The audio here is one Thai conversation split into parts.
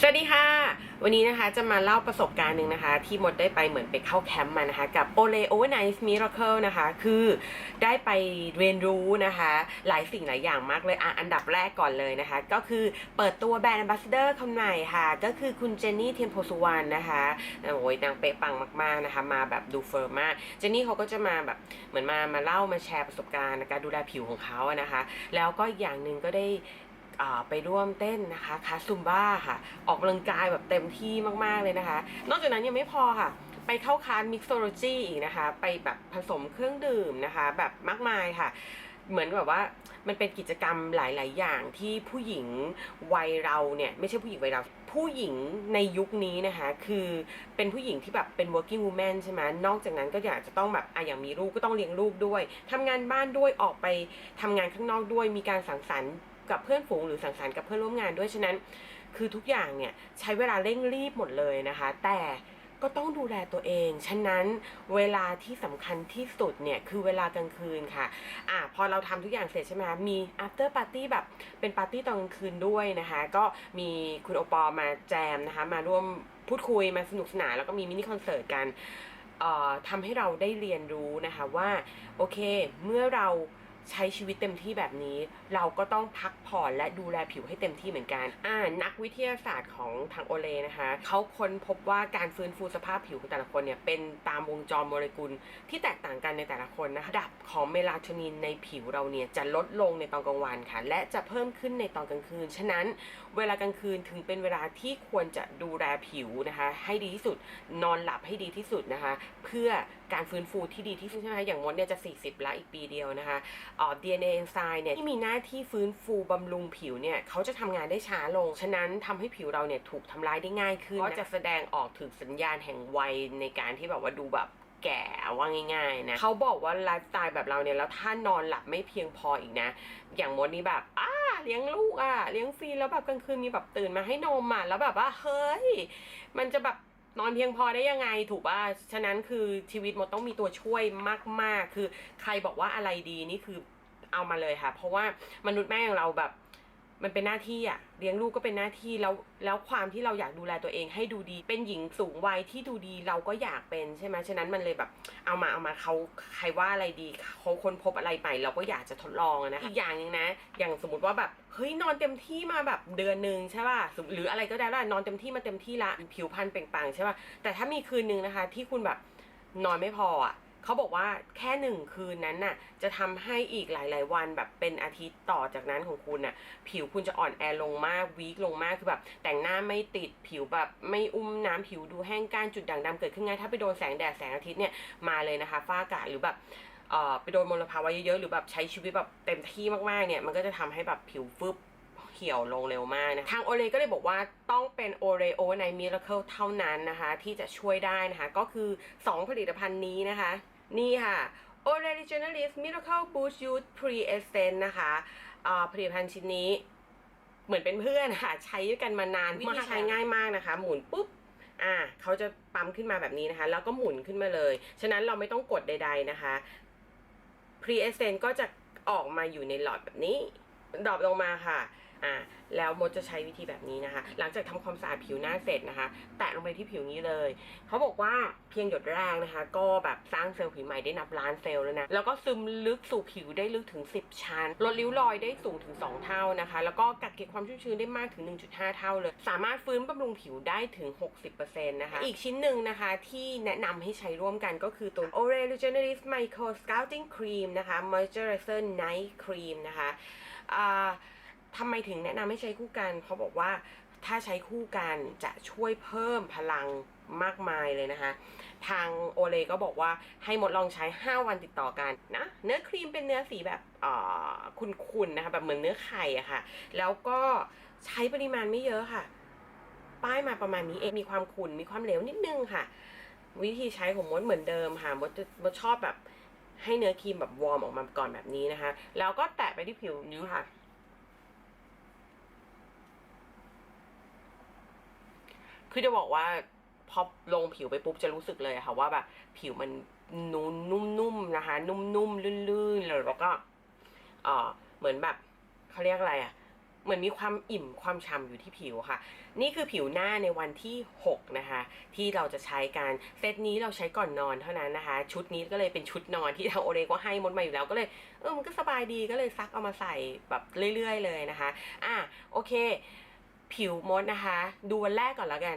สวัสดีค่ะ วันนี้นะคะจะมาเล่าประสบการณ์หนึ่งนะคะ ที่มดได้ไปเหมือนไปเข้าแคมป์มานะคะ กับ Ole Overnight Miracle นะคะ คือได้ไปเรียนรู้นะคะ หลายสิ่งหลายอย่างมากเลยอะอันดับแรกก่อนเลยนะคะ ก็คือเปิดตัวแบรนด์ Ambassador คนใหม่ค่ะ ก็คือคุณเจนนี่เทียนโพสุวรรณนะคะโอ้ยนางเป๊ะปังมากๆนะคะ มาแบบดูเฟิร์มมาก เจนนี่เขาก็จะมาแบบเหมือนมามาเล่ามาแชร์ประสบการณ์การดูแลผิวของเขาอะนะคะ แล้วก็อีกอย่างหนึ่งก็ได้ ไปร่วมเต้นนะคะคาซุมบ้าค่ะ ออกกำลังกายแบบเต็มที่มากๆเลยนะคะ นอกจากนั้นยังไม่พอค่ะ ไปเข้าคาสมิกโซโลจีอีกนะคะ ไปแบบผสมเครื่องดื่มนะคะ แบบมากมายค่ะ เหมือนแบบว่ามันเป็นกิจกรรมหลาย ๆ อย่างที่ผู้หญิงวัยเราเนี่ย ไม่ใช่ผู้หญิงวัยเรา ผู้หญิงในยุคนี้นะคะ คือเป็นผู้หญิงที่แบบเป็น working woman ใช่ไหมนอกจากนั้นก็อยากจะต้องแบบอะอย่างมีลูกก็ต้องเลี้ยงลูกด้วยทำงานบ้านด้วยออกไปทำงานข้างนอกด้วยมีการสังสรรค์ กับเพื่อนฝูงหรือสังสรรค์กับเพื่อนร่วมงานด้วยฉะนั้น คือทุกอย่างเนี่ยใช้เวลาเร่งรีบหมดเลยนะคะ แต่ก็ต้องดูแลตัวเอง ฉะนั้นเวลาที่สำคัญที่สุดเนี่ยคือเวลากลางคืนค่ะ อะพอเราทำทุกอย่างเสร็จใช่ไหมมี after party แบบเป็นปาร์ตี้ตอนกลางคืนด้วยนะคะ ก็มีคุณโอปอล์มาแจมนะคะ มาร่วมพูดคุยมาสนุกสนานแล้วก็มีมินิคอนเสิร์ตกันทำให้เราได้เรียนรู้นะคะว่า โอเค เมื่อเรา ใช้ชีวิตเต็มที่แบบนี้ เราก็ต้องพักผ่อนและดูแลผิวให้เต็มที่เหมือนกันอ่านักวิทยาศาสตร์ของทางโอเลนะคะเขาค้นพบว่าการฟื้นฟูสภาพผิวของแต่ละคนเนี่ยเป็นตามวงจรโมเลกุลที่แตกต่างกันในแต่ละคนนะคะระดับของเมลาโทนินในผิวเราเนี่ยจะลดลงในตอนกลางวันค่ะ และจะเพิ่มขึ้นในตอนกลางคืน ฉะนั้นเวลากลางคืนถึงเป็นเวลาที่ควรจะดูแลผิวนะคะให้ดีที่สุดนอนหลับให้ดีที่สุดนะคะ เพื่อการฟื้นฟูที่ดีที่สุดใช่ไหมอย่างมดเนี่ยจะ 40ละอีกปีเดียวนะคะเอ่อ DNA เอนไซม์เนี่ยที่มีหน้าที่ฟื้นฟูบำรุงผิวเนี่ยเขาจะทำงานได้ช้าลง ฉะนั้นทำให้ผิวเราเนี่ยถูกทำลายได้ง่ายขึ้นก็จะแสดงออกถึงสัญญาณแห่งวัยในการที่แบบว่าดูแบบแก่ว่าง่ายๆนะเขาบอกว่าไลฟ์สไตล์แบบเราเนี่ยแล้วถ้านอนหลับไม่เพียงพออีกนะ อย่างมดนี่แบบอ้าเลี้ยงลูกอะเลี้ยงฟรีแล้วแบบกลางคืนมีแบบตื่นมาให้นมอะแล้วแบบว่าเฮ้ย มันจะแบบนอนเพียงพอได้ยังไงถูกป่ะ ฉะนั้นคือชีวิตมดต้องมีตัวช่วยมาก ๆ คือใครบอกว่าอะไรดีนี่คือ เอามาเลยค่ะ เพราะว่ามนุษย์แม่อย่างเราแบบ มันเป็นหน้าที่อะเลี้ยงลูกก็เป็นหน้าที่แล้วแล้วความที่เราอยากดูแลตัวเองให้ดูดี เป็นหญิงสูงวัยที่ดูดีเราก็อยากเป็นใช่ไหมฉะนั้นมันเลยแบบ เอามาเอามาเขาใครว่าอะไรดีเขาค้นพบอะไรใหม่เราก็อยากจะทดลองอะนะอีกอย่างหนึงนะ อย่างสมมติว่าแบบเฮ้ยนอนเต็มที่มาแบบเดือนหนึ่งใช่ป่ะสมหรืออะไรก็ได้ละนอนเต็มที่มาเต็มที่ละผิวพรรณเปล่งปลั่งใช่ป่ะแต่ถ้ามีคืนนึงนะคะ ที่คุณแบบนอนไม่พออะ เขาบอกว่าแค่หนึ่งคืนนั้นน่ะ จะทำให้อีกหลาย ๆ วันแบบเป็นอาทิตย์ต่อจากนั้นของคุณน่ะ ผิวคุณจะอ่อนแอลงมากวีคลงมากคือแบบ แต่งหน้าไม่ติดผิวแบบไม่อุ้มน้ำผิวดูแห้งก้านจุดด่างดำเกิดขึ้นง่ายถ้าไปโดนแสงแดดแสงอาทิตย์เนี่ยมาเลยนะคะฝ้าอากาศหรือแบบเอ่อไปโดนมลภาวะเยอะๆหรือแบบใช้ชีวิตแบบเต็มที่มากๆเนี่ยมันก็จะทำให้แบบผิวฟึบเหี่ยวลงเร็วมากนะทางโอเลก็เลยบอกว่าต้องเป็นโอเรโอในมิราเคิลเท่านั้นนะคะ ที่จะช่วยได้นะคะ ก็คือ 2 ผลิตภัณฑ์นี้นะคะ นี่ค่ะ o r e g i n a l i s Miracle Boost Youth Pre Essence นะคะอ่าผลิตภัณฑ์ชิ้นนี้ เหมือนเป็นเพื่อนค่ะ ใช้ด้วยกันมานานวิธีใช้ง่ายมากนะคะ หมุนปุ๊บอ่าเขาจะปั๊มขึ้นมาแบบนี้นะคะ แล้วก็หมุนขึ้นมาเลย ฉะนั้นเราไม่ต้องกดใด ๆนะคะ Pre Essence ก็จะออกมาอยู่ในหลอดแบบนี้ดรอปลงมาค่ะ อ่าแล้วมดจะใช้วิธีแบบนี้นะคะ หลังจากทำความสะอาดผิวหน้าเสร็จนะคะ แตะลงไปที่ผิวนี้เลย เขาบอกว่าเพียงหยดแรกนะคะ ก็แบบสร้างเซลล์ผิวใหม่ได้นับล้านเซลล์แล้วนะ แล้วก็ซึมลึกสู่ผิวได้ลึกถึง 10 ชั้น ลดริ้วรอยได้สูงถึง 2 เท่านะคะ แล้วก็กักเก็บความชุ่มชื้นได้มากถึง 1.5 เท่าเลย สามารถฟื้นบำรุงผิวได้ถึง 60%นะคะ อีกชิ้นหนึ่งนะคะที่แนะนำให้ใช้ร่วมกันก็คือตัว o r e l u g e n e r i s Micro Scouting Cream นะคะ Moisturizer Night Cream นะคะอ่า ทำไมถึงแนะนำให้ใช้คู่กันเขาบอกว่าถ้าใช้คู่กันจะช่วยเพิ่มพลังมากมายเลยนะคะ ทางโอเลก็บอกว่าให้หมดลองใช้ 5 วันติดต่อกันนะ เนื้อครีมเป็นเนื้อสีแบบเอ่อคุนๆนะคะ แบบเหมือนเนื้อไข่อะค่ะ แล้วก็ใช้ปริมาณไม่เยอะค่ะ ป้ายมาประมาณนี้เอง มีความขุ่น มีความเหลวนิดนึงค่ะ วิธีใช้ของมดเหมือนเดิมค่ะ มดจะมดชอบแบบให้เนื้อครีมแบบวอร์มออกมาก่อนแบบนี้นะคะ แล้วก็แตะไปที่ผิวนิ้วค่ะ คือจะบอกว่าพอลงผิวไปปุ๊บจะรู้สึกเลยค่ะว่าแบบผิวมันนุ่มนุ่มๆนะคะ นุ่มๆลื่นๆแล้วก็เออเหมือนแบบเขาเรียกอะไรอะเหมือนมีความอิ่มความฉ่ำอยู่ที่ผิวค่ะ นี่คือผิวหน้าในวันที่ 6 นะคะ ที่เราจะใช้การเซตนี้เราใช้ก่อนนอนเท่านั้นนะคะ ชุดนี้ก็เลยเป็นชุดนอนที่ทางโอเรก็ให้มดมาอยู่แล้วก็เลยเออมันก็สบายดีก็เลยซักเอามาใส่แบบเรื่อย ๆ เลยนะคะ อะโอเค ผิวมดนะคะ ดูวันแรกก่อนแล้วกัน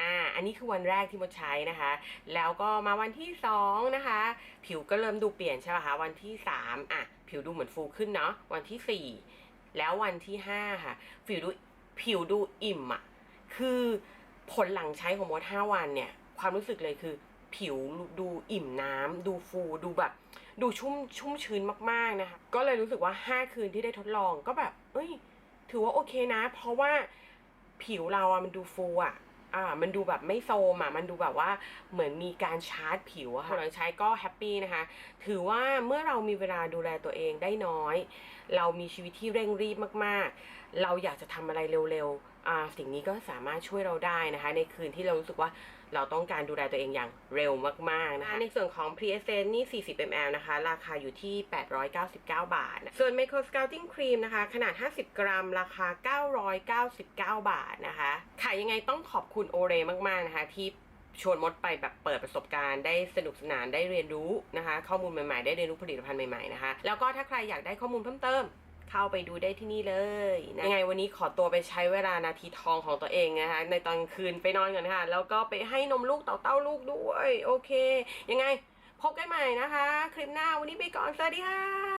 อ่า อันนี้คือวันแรกที่มดใช้นะคะ แล้วก็มาวันที่สองนะคะ ผิวก็เริ่มดูเปลี่ยนใช่ป่ะคะ วันที่สามอะ ผิวดูเหมือนฟูขึ้นเนาะ วันที่สี่แล้ววันที่ห้าค่ะ ผิวดูผิวดูอิ่มอะ คือผลหลังใช้ของมดห้าวันเนี่ย ความรู้สึกเลยคือผิวดูอิ่มน้ำดูฟูดูแบบ ดูชุ่มชุ่มชื้นมากๆนะคะ ก็เลยรู้สึกว่าห้าคืนที่ได้ทดลองก็แบบ เอ้ย ถือว่าโอเคนะ เพราะว่าผิวเราอะมันดูฟูอะอ่ามันดูแบบไม่โซมอะมันดูแบบว่าเหมือนมีการชาร์จผิวอะค่ะหลังใช้ก็แฮปปี้นะคะ ถือว่าเมื่อเรามีเวลาดูแลตัวเองได้น้อย เรามีชีวิตที่เร่งรีบมากๆ เราอยากจะทำอะไรเร็วๆ อ่า สิ่งนี้ก็สามารถช่วยเราได้นะคะ ในคืนที่เรารู้สึกว่า เราต้องการดูแลตัวเองอย่างเร็วมากๆนะคะในส่วนของ p r e e s s e n c e นี่ 40 ml นะคะ ราคาอยู่ที่ 899 บาทนะส่วน Micro Scouting Cream นะคะ ขนาด 50 กรัม ราคา 999 บาทนะคะขายยังไงต้องขอบคุณโอเรมากๆนะคะที่ชวนมดไปแบบเปิดประสบการณ์ได้สนุกสนานได้เรียนรู้นะคะ ข้อมูลใหม่ๆ ได้เรียนรู้ผลิตภัณฑ์ใหม่ๆนะคะ แล้วก็ถ้าใครอยากได้ข้อมูลเพิ่มเติม เข้าไปดูได้ที่นี่เลยนะยังไงวันนี้ขอตัวไปใช้เวลานาทีทองของตัวเองนะคะ ในตอนคืนไปนอนก่อนค่ะ แล้วก็ไปให้นมลูกเต่าเต้าลูกด้วย โอเค ยังไงพบกันใหม่นะคะ คลิปหน้าวันนี้ไปก่อน สวัสดีค่ะ